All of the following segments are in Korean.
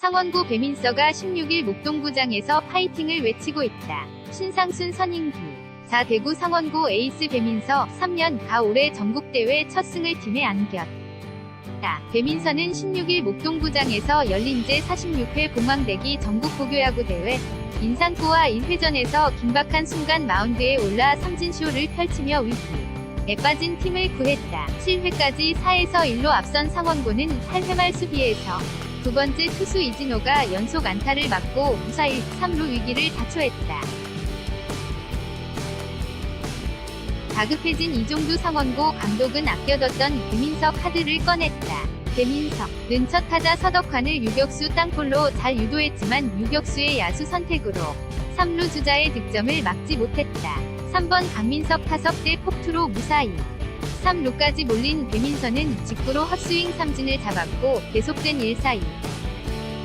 상원고 배민서가 16일 목동구장에서 파이팅을 외치고 있다. 신상순 선인기. 자 대구 상원고 에이스 배민서 3년 가 올해 전국대회 첫 승을 팀에 안겼다. 배민서는 16일 목동구장에서 열린 제46회 봉황대기 전국고교야구 대회 인산고와 1회전에서 긴박한 순간 마운드에 올라 삼진쇼를 펼치며 위기 에 빠진 팀을 구했다. 7회까지 4에서 1로 앞선 상원고는 8회 말 수비에서 두 번째 투수 이진호가 연속 안타를 맞고 무사 1, 3루 위기를 자초했다. 다급해진 이종두 상원고 감독은 아껴뒀던 배민석 카드를 꺼냈다. 배민석은 첫 타자 서덕환을 유격수 땅볼로 잘 유도했지만 유격수의 야수 선택으로 3루 주자의 득점을 막지 못했다. 3번 강민석 타석 대 폭투로 무사히 3루까지 몰린 배민선은 직구로 헛스윙 삼진을 잡았고 계속된 1사이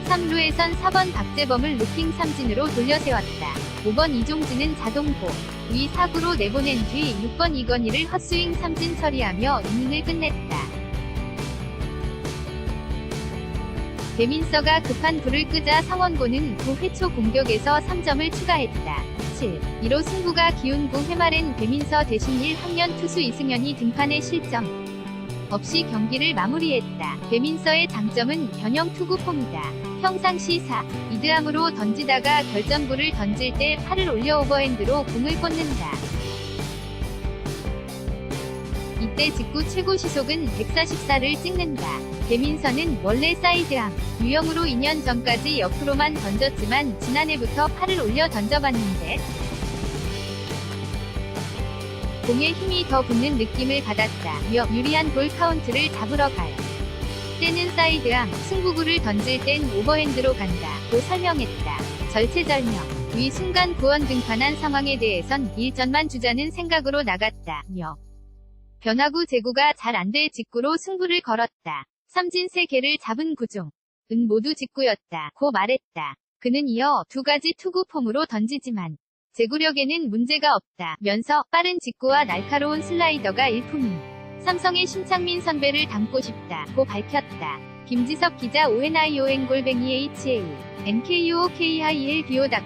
3루에선 4번 박재범을 루킹 삼진으로 돌려세웠다. 5번 이종진은 자동보 위 사구로 내보낸 뒤 6번 이건희를 헛스윙 삼진 처리하며 이닝을 끝냈다. 배민서가 급한 불을 끄자 상원고는 9회 초 공격에서 3점을 추가했다. 7. 2로 승부가 기운 9회 말엔 배민서 대신 1학년 투수 이승현이 등판에 실점 없이 경기를 마무리했다. 배민서의 장점은 변형 투구 폼이다. 평상시 4, 이드암으로 던지다가 결전구를 던질 때 팔을 올려 오버핸드로 공을 꽂는다. 이때 직구 최고 시속은 144를 찍는다. 배민서는 원래 사이드암, 유형으로 2년 전까지 옆으로만 던졌지만 지난해부터 팔을 올려 던져봤는데 공에 힘이 더 붙는 느낌을 받았다. 며 유리한 볼 카운트를 잡으러 갈 때는 사이드암, 승부구를 던질 땐 오버핸드로 간다. 고 설명했다. 절체절명. 위 순간 구원 등판한 상황에 대해선 일전만 주자는 생각으로 나갔다. 며 변화구 제구가 잘 안 될 직구로 승부를 걸었다. 삼진 3개를 잡은 구종. 은 모두 직구였다. 고 말했다. 그는 이어 두 가지 투구 폼으로 던지지만 제구력에는 문제가 없다. 면서 빠른 직구와 날카로운 슬라이더가 일품인 삼성의 심창민 선배를 닮고 싶다. 고 밝혔다. 김지석 기자 오해나이오행 골뱅이 HA NKUOKIL 비오닥